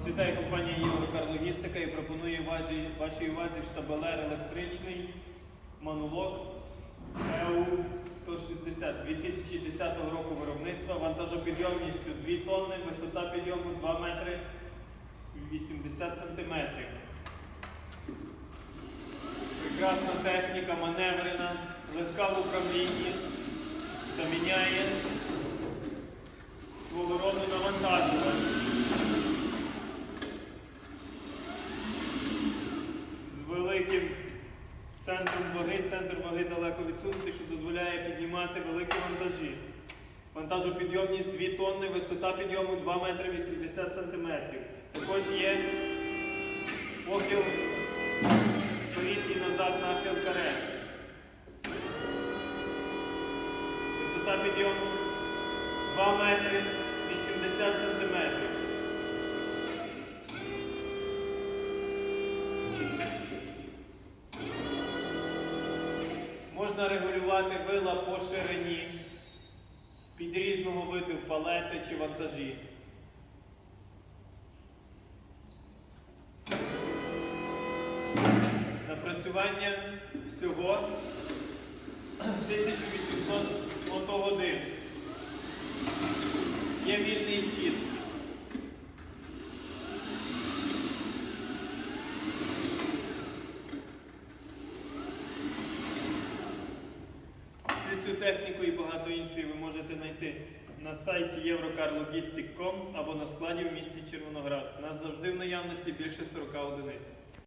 Вас компанія Єврокарлогістика і пропонує вашій, вашій увазі штабелер електричний монолог ЕУ 160 2010 року виробництва, вантажопідйомністю 2 тонни, висота підйому 2 метри 80 сантиметрів. Прекрасна техніка, маневрена, легка в управлінні, заміняє великим центром ваги, центр ваги далеко відсунутий, що дозволяє піднімати великі вантажі. Вантажопідйомність 2 тонни, висота підйому 2 метри 80 сантиметрів. Також є похил вперед і назад нахил каре. Висота підйому 2 метри 80 сантиметрів. Можна регулювати вила по ширині під різного виду палети чи вантажі. Напрацювання всього 1800 мотогодин. Є вільний хід. Цю техніку і багато іншої ви можете знайти на сайті eurocarlogistic.com або на складі в місті Червоноград. У нас завжди в наявності більше 40 одиниць.